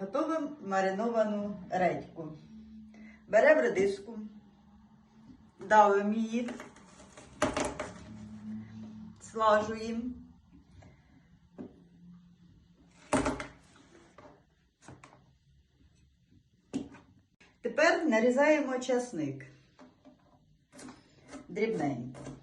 Готовимо мариновану редьку. Беремо редиску, давимо її, слажуємо. Тепер нарізаємо часник дрібненько.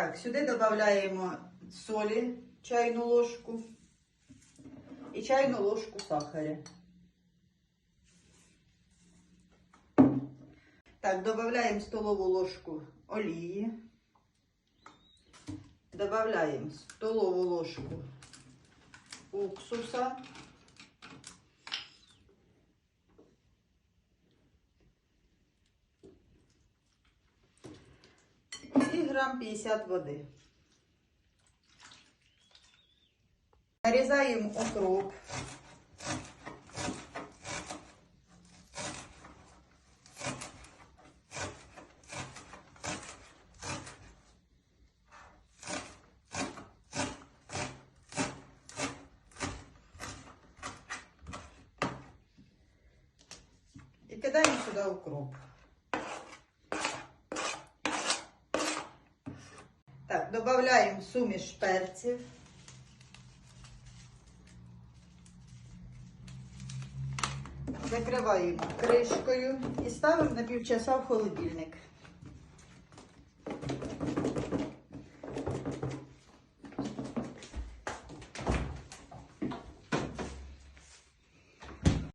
Так, сюди додаємо солі, чайну ложку і чайну ложку сахаря. Так, додаємо столову ложку олії. Додаємо столову ложку уксуса. І грам 50 води. Нарізаємо укроп. І кидаємо сюди укроп. Так, додаємо суміш перців. Закриваємо кришкою і ставимо на півчаса в холодильник.